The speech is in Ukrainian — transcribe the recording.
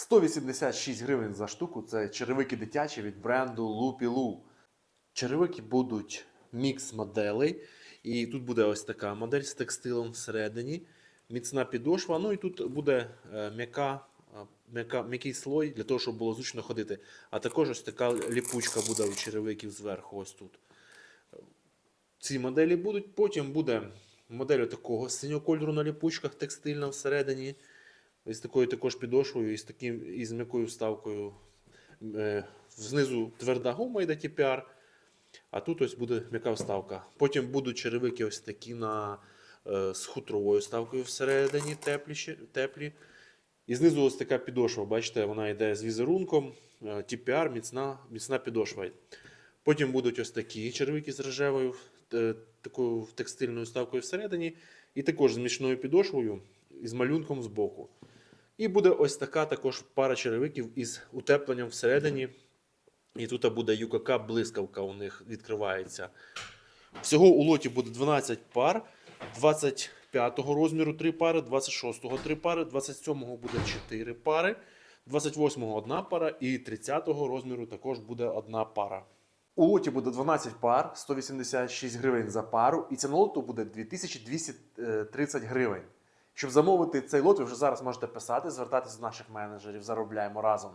186 гривень за штуку це черевики дитячі від бренду Lupiloo. Черевики будуть мікс моделей. І тут буде ось така модель з текстилом всередині, міцна підошва. Ну і тут буде е, е, м'яка, м'який слой для того, щоб було зручно ходити. А також ось така ліпучка буде у черевиків зверху, ось тут. Ці моделі будуть. Потім буде модель такого синього кольору на ліпучках, текстильна всередині. Із такою також підошвою, і з таким із м'якою вставкою. Е, Знизу тверда гума йде TPR, а тут ось буде м'яка вставка. Потім будуть черевики ось такі на, е, з хутровою вставкою всередині, теплі, теплі. І знизу ось така підошва, бачите, вона йде з візерунком, е, TPR, міцна, міцна підошва. Потім будуть ось такі черевики з рожевою е, такою текстильною вставкою всередині, і також з мічною підошвою і з малюнком збоку. І буде ось така також пара черевиків із утепленням всередині. І тут буде ЮКК блискавка у них відкривається. Всього у лоті буде 12 пар, 25-го розміру 3 пари, 26-го 3 пари, 27-го буде 4 пари, 28-го одна пара і 30-го розміру також буде одна пара. У лоті буде 12 пар, 186 гривень за пару, і ціна лоту буде 2230 гривень. Щоб замовити цей лот, ви вже зараз можете писати, звертатися до наших менеджерів, заробляємо разом.